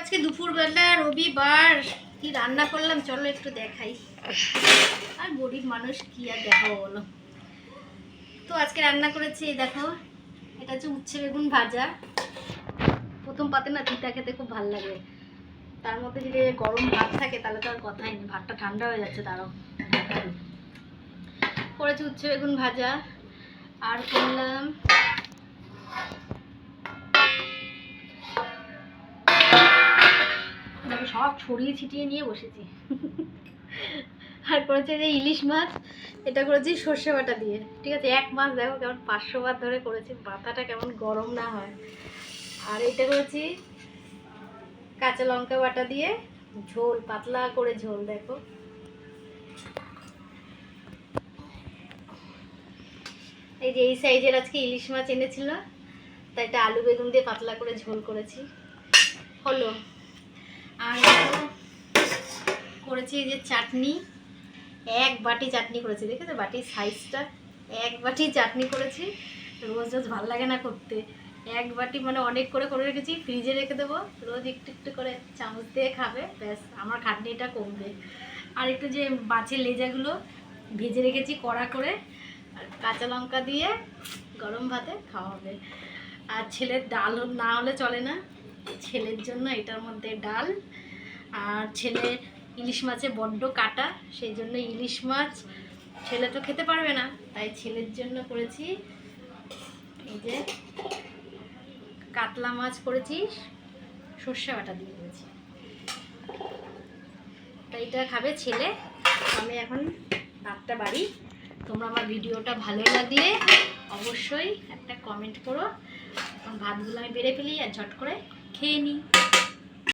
আজকে দুপুরবেলা, রবিবার। কি রান্না করলাম? চলো একটু দেখাই। আর গরিব মানুষ কি আর দেখাবো বলো? তো আজকে রান্না করেছি দেখো। এটা হচ্ছে উচ্ছে বেগুন ভাজা। প্রথম পাতে না তিতা খেতে খুব ভালো লাগে। তার মধ্যে যদি গরম ভাত থাকে, তাহলে তো আর কথাই নেই। ভাতটা ঠান্ডা হয়ে যাচ্ছে তারও করেছি উচ্ছে বেগুন ভাজা। আর করলাম সব ছড়িয়ে ছিটিয়ে নিয়ে বসেছি। আর করেছে যে ইলিশ মাছ, এটা করেছি সর্ষে বাটা দিয়ে। ঠিক আছে, এক মাছ দেখো কেমন পাঁচশো বার ধরে করেছি, মাথাটা কেমন গরম না হয়। আর এটা করেছি কাঁচা লঙ্কা বাটা দিয়ে, ঝোল, পাতলা করে ঝোল, দেখো। এই যে এই সাইজের আজকে ইলিশ মাছ এনেছিল, তাই এটা আলু বেগুন দিয়ে পাতলা করে ঝোল করেছি। হলো। আর করেছি যে চাটনি। এক বাটি চাটনি করেছি, দেখেছ? বাটির সাইজটা এক বাটি চাটনি করেছি। রোজ রোজ ভালো লাগে না করতে। এক বাটি মানে অনেক করে করে রেখেছি ফ্রিজে রেখে দেবো। রোজ একটু একটু করে চামচ দিয়ে খাবে, ব্যাস, আমার খাটনিটা কমবে। আর একটু যে মাছের লেজাগুলো, ভেজে রেখেছি কড়া করে, আর কাঁচা লঙ্কা দিয়ে গরম ভাতে খাওয়া হবে। আর ছেলের ডাল না হলে চলে না। ছেলের জন্য এটার মধ্যে ডাল আর ছেলে ইলিশ মাছে বড্ড কাটা, সেই জন্য ইলিশ মাছ ছেলে তো খেতে পারবে না। তাই ছেলের জন্য করেছি এই যে কাতলা মাছ করেছি, সর্ষে বাটা দিয়ে করেছি। তাই এটা খাবে ছেলে। আমি এখন ভাতটা বাড়ি। তোমরা আমার ভিডিওটা ভালো লাগলে অবশ্যই একটা কমেন্ট করো। এখন ভাতগুলো আমি বেড়ে ফেলি আর ঝট করে খেয়ে নিই